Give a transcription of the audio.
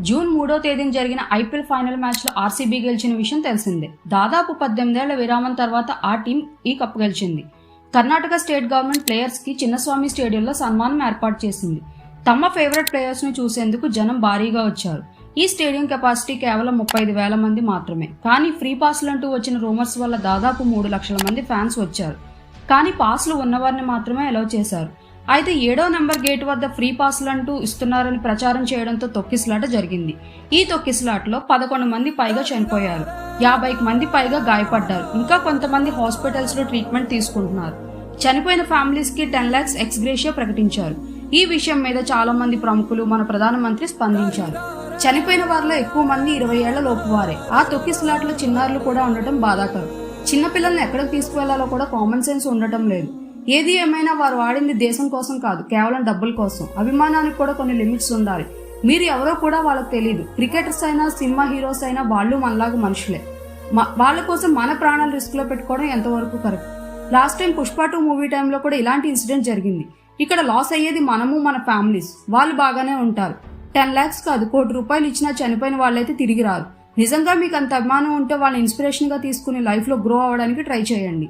June మూడో తేదీన జరిగిన ఐపీఎల్ ఫైనల్ మ్యాచ్లో ఆర్సీబీ గెలిచిన విషయం తెలిసిందే. దాదాపు పద్దెనిమిదేళ్ళ విరామం తర్వాత ఆ టీం ఈ కప్ గెలిచింది. కర్ణాటక స్టేట్ గవర్నమెంట్ ప్లేయర్స్కి చిన్నస్వామి స్టేడియంలో సన్మానం ఏర్పాటు చేసింది. తమ ఫేవరెట్ ప్లేయర్స్ను చూసేందుకు జనం భారీగా వచ్చారు. ఈ స్టేడియం కెపాసిటీ కేవలం ముప్పై ఐదు వేల మంది మాత్రమే. కానీ ఫ్రీ పాస్లు అంటూ వచ్చిన రూమర్స్ వల్ల దాదాపు మూడు లక్షల మంది ఫ్యాన్స్ వచ్చారు. కానీ పాస్లు ఉన్నవారిని మాత్రమే అలౌ చేశారు. అయితే ఏడో నెంబర్ గేట్ వద్ద ఫ్రీ పాస్లు అంటూ ఇస్తున్నారని ప్రచారం చేయడంతో తొక్కిసలాట జరిగింది. ఈ తొక్కిసలాటలో పదకొండు మంది పైగా చనిపోయారు. యాభైకి మంది పైగా గాయపడ్డారు. ఇంకా కొంతమంది హాస్పిటల్స్లో ట్రీట్మెంట్ తీసుకుంటున్నారు. చనిపోయిన ఫ్యామిలీస్కి టెన్ లాక్స్ ఎక్స్గ్రేషియా ప్రకటించారు. ఈ విషయం మీద చాలా మంది ప్రముఖులు మన ప్రధానమంత్రి స్పందించారు. చనిపోయిన వారిలో ఎక్కువ మంది ఇరవై ఏళ్ళ లోపు వారే. ఆ తొక్కిసలాట్లో చిన్నారులు కూడా ఉండటం బాధాకరం. చిన్నపిల్లల్ని ఎక్కడికి తీసుకువెళ్ళాలో కూడా కామన్ సెన్స్ ఉండటం లేదు. ఏది ఏమైనా వారు వాడింది దేశం కోసం కాదు కేవలం డబ్బుల కోసం. అభిమానానికి కూడా కొన్ని లిమిట్స్ ఉండాలి. మీరు ఎవరో కూడా వాళ్ళకి తెలియదు క్రికెటర్స్ అయినా సినిమా హీరోస్ అయినా వాళ్ళు మనలాగా మనుషులే. వాళ్ళ కోసం మన ప్రాణాలు రిస్క్లో పెట్టుకోవడం ఎంతవరకు correct? Last time Pushpa two movie టైంలో కూడా ఇలాంటి ఇన్సిడెంట్ జరిగింది. ఇక్కడ లాస్ అయ్యేది మనము మన ఫ్యామిలీస్. వాళ్ళు బాగానే ఉంటారు. టెన్ లాక్స్ కాదు కోటి రూపాయలు ఇచ్చినా చనిపోయిన వాళ్ళైతే తిరిగి రారు. నిజంగా మీకు అంత అభిమానం ఉంటే వాళ్ళని ఇన్స్పిరేషన్గా తీసుకుని లైఫ్లో గ్రో అవ్వడానికి ట్రై చేయండి.